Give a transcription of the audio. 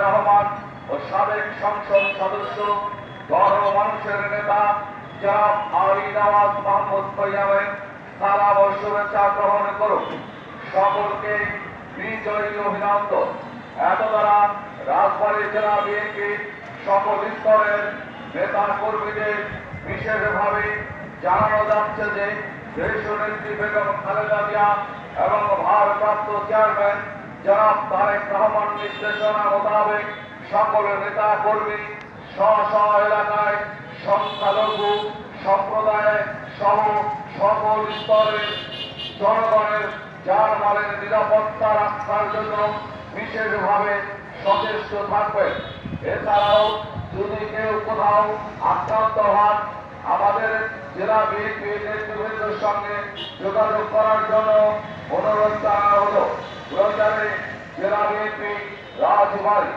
রহমান ও সাবেক সংসদ সদস্য গণ মানুষের নেতা জনাব আলী নওয়াজ মাহমুদ ও শুভেচ্ছা গ্রহণ করুন সকলকে বিজয়ী অভিনন্দন এত দ্বারা রাজবাড়ী জেলা বিএনপি সকল স্তরের নেতা কর্মীদের বিশেষভাবে জানানো যাচ্ছে যে এবং ভারপ্রাপ্ত নেতা সম্প্রদায় স্তরের জনগণের যার মালের নিরাপত্তা রক্ষার জন্য বিশেষভাবে সচেষ্ট থাকবেন। এছাড়াও যদি কেউ কোথাও আক্রান্ত হন, আমাদের জেলা বিএনপি নেতৃবৃন্দের সঙ্গে যোগাযোগ করার জন্য অনুরোধ করা হলো। জেলা বিএনপি রাজবাড়ি